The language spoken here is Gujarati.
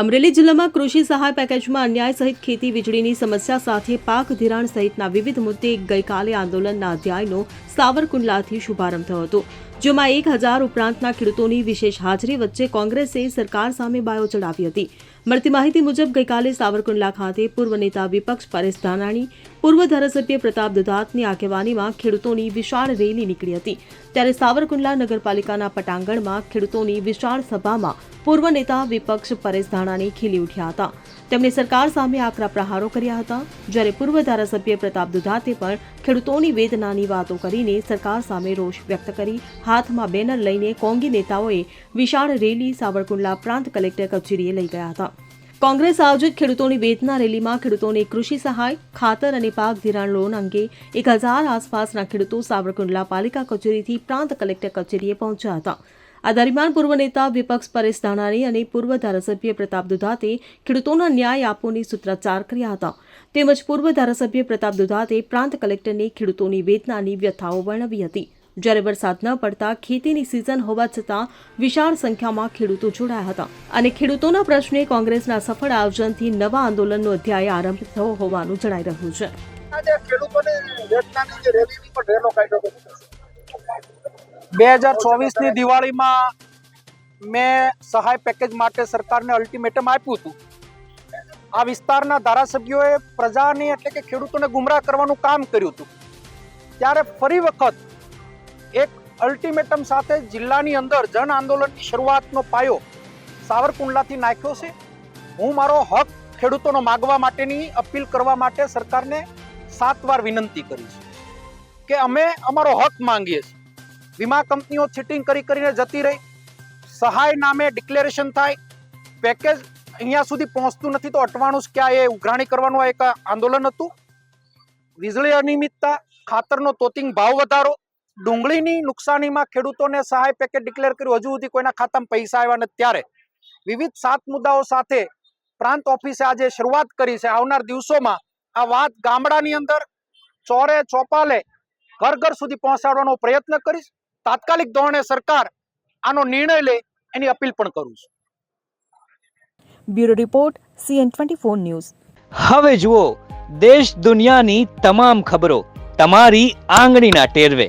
અમરેલી જિલ્લામાં કૃષિ સહાય પેકેજમાં અન્યાય સહિત ખેતી વીજળીની સમસ્યા સાથે પાક ધિરાણ સહિતના વિવિધ મુદ્દે ગઈકાલે આંદોલનના અધ્યાયનો સાવરકુંડલાથી શુભારંભ થયો હતો, જેમાં એક હજાર ઉપરાંતના ખેડૂતોની વિશેષ હાજરી વચ્ચે કોંગ્રેસે સરકાર સામે બાયો ચડાવી હતી. મળતી માહિતી મુજબ ગઈકાલે સાવરકુંડલા ખાતે પૂર્વ નેતા વિપક્ષ પરેશ ધાનાણી પૂર્વ ધારાસભ્ય પ્રતાપ દદાતની આગેવાનીમાં ખેડૂતોની વિશાળ રેલી નીકળી હતી. ત્યારે સાવરકુંડલા નગરપાલિકાના પટાંગણમાં ખેડૂતોની વિશાળ સભામાં પૂર્વ નેતા વિપક્ષ પરેશ ધાણાની ખીલી ઉઠ્યા હતા. તેમણે સરકાર સામે આકરા પ્રહારો કર્યા હતા. જ્યારે પૂર્વ ધારાસભ્ય પ્રતાપ દુધાતે પણ ખેડૂતોની વેદનાની વાતો કરીને સરકાર સામે રોષ વ્યક્ત કરી, હાથમાં બેનર લઈને કોંગી નેતાઓએ વિશાળ રેલી સાવરકુંડલા પ્રાંત કલેક્ટર કચેરીએ લઈ ગયા હતા. કોંગ્રેસ આયોજિત ખેડૂતોની વેદના રેલીમાં ખેડૂતોને કૃષિ સહાય, ખાતર અને પાક ધિરાણ લોન અંગે એક હજાર આસપાસના ખેડૂતો સાવરકુંડલા પાલિકા કચેરીથી પ્રાંત કલેક્ટર કચેરીએ પહોંચ્યા હતા. આ દરમિયાન પૂર્વ નેતા વિપક્ષ પરેશ ધાનાણી અને પૂર્વ ધારાસભ્ય પ્રતાપ દુધાતે ખેડૂતોના ન્યાય આપોની સૂત્રોચ્ચાર કર્યા હતા. તેમજ પૂર્વ ધારાસભ્ય પ્રતાપ દુધાતે પ્રાંત કલેક્ટરને ખેડૂતોની વેદનાની વ્યથાઓ વર્ણવી હતી. જ્યારે વરસાદ ન પડતા ખેતીની સિઝન હોવા છતાં વિશાળ સંખ્યામાં ખેડૂતો જોડાયા હતા. અને ખેડૂતોના પ્રશ્ને કોંગ્રેસના સફળ આયોજનથી નવા આંદોલનનો અધ્યાય આરંભ થયો હોવાનું જણાઈ રહ્યું છે. બે હજાર ચોવીસની દિવાળીમાં મેં સહાય પેકેજ માટે સરકારને અલ્ટિમેટમ આપ્યું હતું. આ વિસ્તારના ધારાસભ્યોએ પ્રજાની એટલે કે ખેડૂતોને ગુમરાહ કરવાનું કામ કર્યું હતું. ત્યારે ફરી વખત એક અલ્ટિમેટમ સાથે જિલ્લાની અંદર જન આંદોલનની શરૂઆતનો પાયો સાવરકુંડલાથી નાખ્યો છે. હું મારો હક ખેડૂતોનો માગવા માટેની અપીલ કરવા માટે સરકારને સાત વાર વિનંતી કરી છે કે અમે અમારો હક માંગીએ છીએ. વીમા કંપનીઓ ચીટિંગ કરી કરીને જતી રહી. સહાય નામે ડિક્લેરેશન થાય. પેકેજ અહીંયા સુધી પહોંચતું નથી તો અટવાણું ક્યાં એ ઉઘરાણી કરવાનું એક આંદોલન હતું. વીજળી અનિયમિતતા, ખાતરનો તોતિંગ ભાવ વધારો ડુંગળીની નુકસાનીમાં ખેડૂતોને સહાય પેકેજ ડિક્લેર કર્યું. હજુ સુધી કોઈના ખાતામાં પૈસા આવ્યા નથી. ત્યારે વિવિધ સાત મુદ્દાઓ સાથે પ્રાંત ઓફિસે આજે શરૂઆત કરી છે. આવનાર દિવસોમાં આ વાત ગામડાની અંદર ચોરે ચોપાલે ઘર ઘર સુધી પહોંચાડવાનો પ્રયત્ન કરીશ. તાત્કાલિક ધોરણે સરકાર આનો નિર્ણય લે એની અપીલ પણ કરું છું. Bureau report C N twenty four news. હવે જુઓ દેશ દુનિયાની તમામ ખબરો તમારી આંગળીના ટેરવે.